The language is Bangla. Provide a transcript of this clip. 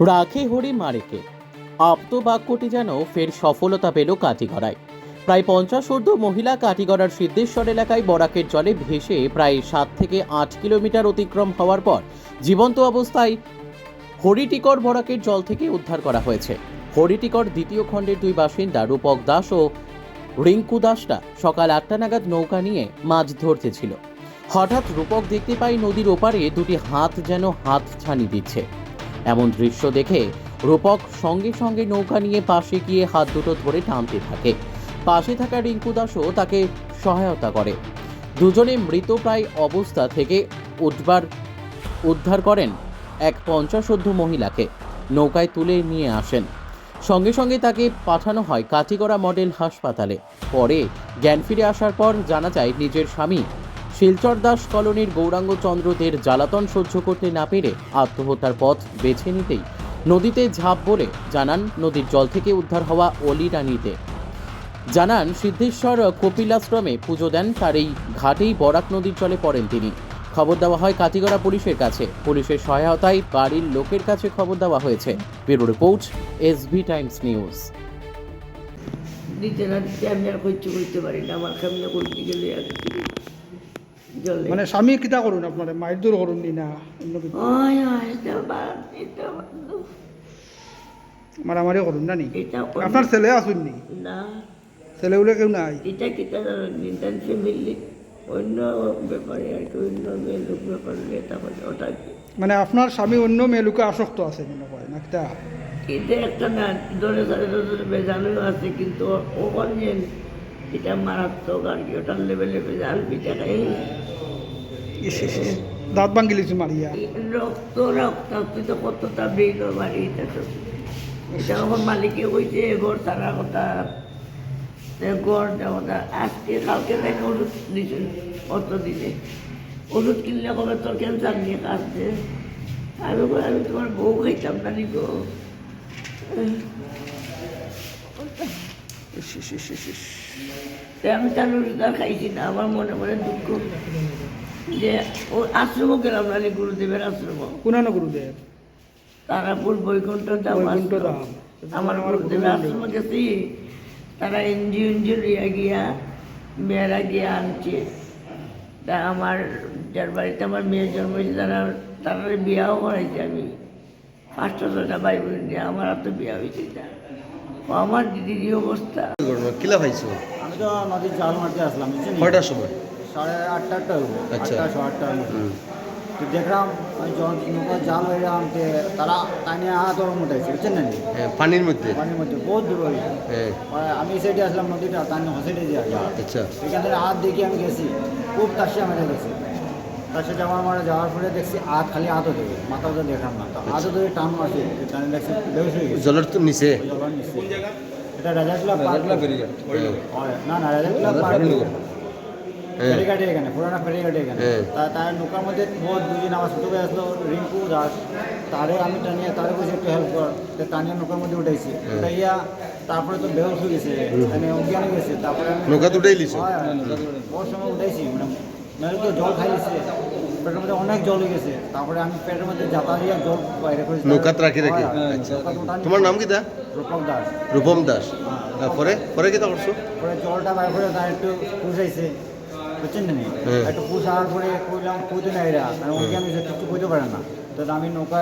রাখে হরি মারেকে। আপ্ত বাক্যটি যেন ফের সফলতা পেল কাটিগড়ায়। প্রায় পঞ্চাশ ঊর্ধ্ব মহিলা কাটিগড়ার সিদ্ধেশ্বর এলাকায় বরাকের জলে ভেসে প্রায় সাত থেকে আট কিলোমিটার অতিক্রম হওয়ার পর জীবন্ত অবস্থায় হরিটিকর বরাকের জল থেকে উদ্ধার করা হয়েছে। হরিটিকর দ্বিতীয় খণ্ডের দুই বাসিন্দা রূপক দাস ও রিঙ্কু দাসটা সকাল আটটা নাগাদ নৌকা নিয়ে মাছ ধরতে ছিল। হঠাৎ রূপক দেখতে পাই নদীর ওপারে দুটি হাত যেন হাত ছানি দিচ্ছে। এমন দৃশ্য দেখে রূপক সঙ্গে সঙ্গে নৌকা নিয়ে পাশে গিয়ে হাত দুটো ধরে টানতে থাকে। পাশে থাকা রিঙ্কু দাসও তাকে সহায়তা করে। দুজনে মৃতপ্রায় অবস্থা থেকে উঠবার উদ্ধার করেন এক পঞ্চাশোর্ধ্ব মহিলাকে। নৌকায় তুলে নিয়ে আসেন। সঙ্গে সঙ্গে তাকে পাঠানো হয় কাটিগড়া মডেল হাসপাতালে। পরে জ্ঞান ফিরে আসার পর জানা যায়, নিজের স্বামী শিলচর দাস কলোনির গৌরাঙ্গ চন্দ্রদের জ্বালাতন সহ্য করতে না পেরে আত্মহত্যার পথ বেছে নিতেই নদীতে ঝাঁপ বলে জানান নদীর জল থেকে উদ্ধার হওয়া অলি রানীতে। জানান সিদ্ধেশ্বর কপিলাশ্রমে পুজো দেন তার এই ঘাটেই বরাক নদীর জলে পড়েন তিনি। খবর দেওয়া হয় কাটিগড়া পুলিশের কাছে। পুলিশের সহায়তায় বাড়ির লোকের কাছে খবর দেওয়া হয়েছে। Bureau report SB times news. দিতে না দিতে আমি আর করতে পারি না। আমার সামনে করতে গেলে আর মানে স্বামী কিতা করুন আপনার মায়ের দূর করুন নি না? অন্য কিছু। মারামারি করুন না। নি আপনার ছেলে আসুন নি? না। ছেলেগুলো কেউ নাই? এটা কিতা নিদান ফ্যামিলি অন্য ব্যাপারে আর কি অন্য মেয়ে লোক ব্যাপারে এটা ওটা মানে আপনার স্বামী অন্য মেয়ে লোকে আসক্ত আছে মনে করে না কিতা? এটা একটা না ধরে ধরে ধরে বেজানো আছে কিন্তু ওখান এটা মারাত্মক আর কি ওটার লেভেলে বেজাল ইস, ইস। দাঁত ভাঙ্গি লিছু মারিয়া। রক্ত রক্ত তুই তো কতটা বেগ বাড়ি এটা তো। এটা আমার মালিকে কইছে ঘর তারা কথা। তে ঘর দেওয়া আজকে কালকে তাই ওষুধ দিছে অত দিলে ওষুধ কিনলে কবে তোর ক্যান্সার নিয়ে কাঁদছে? আমি আমি তোমার বউ খাইতাম না নি তে আমি তার রোজগার খাইছি না আমার মনে মনে দুঃখ যে ও আশ্রম গেলাম না গুরুদেবের আশ্রম। কোনানো গুরুদেব? তারাপুর বৈকুণ্ঠ। ধাম। আমার গুরুদেবের গুরু আশ্রমে গেছি। তারা এনজিও এনজিও লিয়া গিয়া মেয়েরা গিয়া আনছে। তা আমার যার বাড়িতে আমার মেয়ে জন্ম হয়েছে তারা তারা বিয়াও করাইছে আমি। পাঁচটা ছটা ভাই বোন আমার আর তো বিয়া হয়েছে। না ও আমার দিদির এই অবস্থা কিলা পাইছো আমি তো নদীর জাল মারতে আসলাম কয়টার সময়? সাড়ে আটটা আটটা হইব আচ্ছা। আটটা সাড়ে আটটার মতো। তো দেখলাম নৌকা জাল হয়ে আনতে তারা টাইনে হাত ওর মধ্যে বুঝছেন না? হ্যাঁ পানির মধ্যে। পানির মধ্যে বহুত দূর হয়ে। হ্যাঁ আমি সাইডে আসলাম নদীটা তার সাইডে দিয়ে আচ্ছা। এখান থেকে হাত দেখি আমি গেছি খুব তাসিয়া মেরে গেছি। তার যাওয়ার মারা যাওয়ার পরে দেখছি হাত খালি হাতও দেবে মাথা তো দেখলাম না। তো হাতও ধরে টান মারছে টানে দেখছি বেউস হয়ে গেছে। জলের তো নিচে। ওই জলের নিচে। এটা রাজাগুলা পার হয়। না না রাজাগুলা পার হ্যাঁ। ফেরিঘাটে এখানে পুরানা ফেরিঘাটে এখানে। হ্যাঁ। তা- তার নৌকার মধ্যে বহুত দুজন আমার ছোটো ভাই আসলো রিঙ্কু দাস। তারে আমি টানিয়ে তারে বসে একটু হেল্প কর। তো টানিয়ে নৌকার মধ্যে উঠাইছি। হ্যাঁ। উঠাইয়া তারপরে তো বেহস হয়ে গেছে মানে অজ্ঞান হয়ে গেছে। তারপরে আমি নৌকা দুটাই লিছো। হয়, বহুত সময় উঠাইছি মানে নাহলে তো জল খাইছে পেটের মধ্যে অনেক জল হয়ে গেছে। তারপরে আমি পেটের মধ্যে যাতা দিয়ে জল বাইরে করে নৌকাত রাখি রাখি আচ্ছা। তোমার নাম কি দা রূপম দাস। রূপম দাস। তারপরে পরে? কি করছ? পরে জলটা বাইরে করে তার একটু পুষাইছে বুঝছেন না? হ্যাঁ। একটু পুষার পরে কইলাম কইতে না এরা কারণ ওকে আমি কিছু কইতে পারে না। তো আমি নৌকা